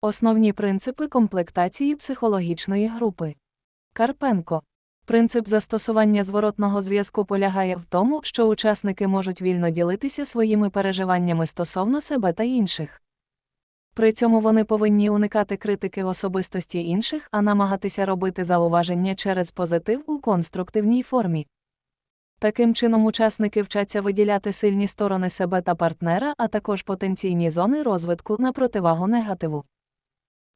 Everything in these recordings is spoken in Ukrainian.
Основні принципи комплектації психологічної групи. Карпенко. Принцип застосування зворотного зв'язку полягає в тому, що учасники можуть вільно ділитися своїми переживаннями стосовно себе та інших. При цьому вони повинні уникати критики особистості інших, а намагатися робити зауваження через позитив у конструктивній формі. Таким чином, учасники вчаться виділяти сильні сторони себе та партнера, а також потенційні зони розвитку на противагу негативу.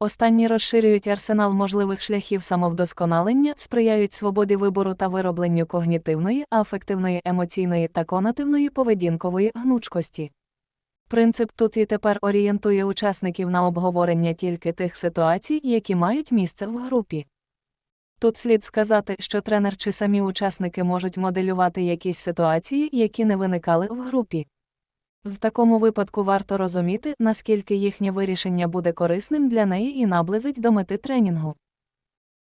Останні розширюють арсенал можливих шляхів самовдосконалення, сприяють свободі вибору та виробленню когнітивної, афективної, емоційної та конативної поведінкової гнучкості. Принцип тут і тепер орієнтує учасників на обговорення тільки тих ситуацій, які мають місце в групі. Тут слід сказати, що тренер чи самі учасники можуть моделювати якісь ситуації, які не виникали в групі. В такому випадку варто розуміти, наскільки їхнє вирішення буде корисним для неї і наблизить до мети тренінгу.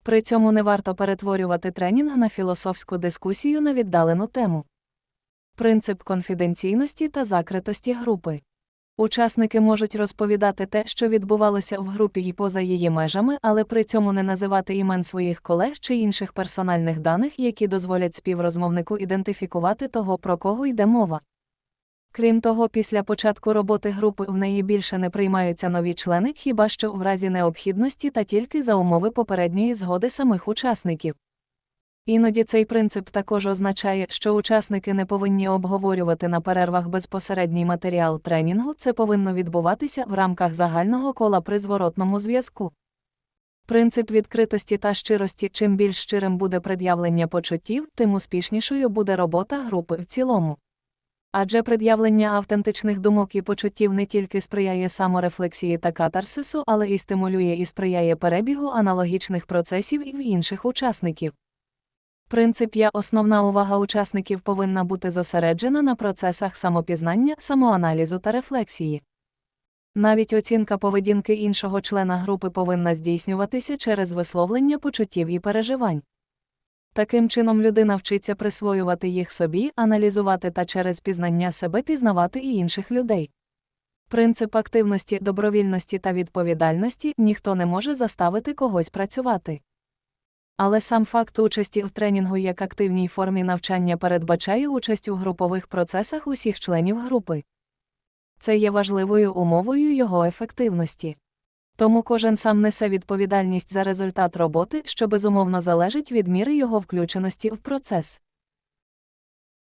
При цьому не варто перетворювати тренінг на філософську дискусію на віддалену тему. Принцип конфіденційності та закритості групи. Учасники можуть розповідати те, що відбувалося в групі і поза її межами, але при цьому не називати імен своїх колег чи інших персональних даних, які дозволять співрозмовнику ідентифікувати того, про кого йде мова. Крім того, після початку роботи групи в неї більше не приймаються нові члени, хіба що в разі необхідності та тільки за умови попередньої згоди самих учасників. Іноді цей принцип також означає, що учасники не повинні обговорювати на перервах безпосередній матеріал тренінгу, це повинно відбуватися в рамках загального кола при зворотному зв'язку. Принцип відкритості та щирості чим більш щирим буде пред'явлення почуттів, тим успішнішою буде робота групи в цілому. Адже пред'явлення автентичних думок і почуттів не тільки сприяє саморефлексії та катарсису, але і стимулює і сприяє перебігу аналогічних процесів і в інших учасників. Принцип я основна увага учасників повинна бути зосереджена на процесах самопізнання, самоаналізу та рефлексії. Навіть оцінка поведінки іншого члена групи повинна здійснюватися через висловлення почуттів і переживань. Таким чином людина вчиться присвоювати їх собі, аналізувати та через пізнання себе пізнавати і інших людей. Принцип активності, добровільності та відповідальності ніхто не може заставити когось працювати. Але сам факт участі в тренінгу як активній формі навчання передбачає участь у групових процесах усіх членів групи. Це є важливою умовою його ефективності. Тому кожен сам несе відповідальність за результат роботи, що безумовно залежить від міри його включеності в процес.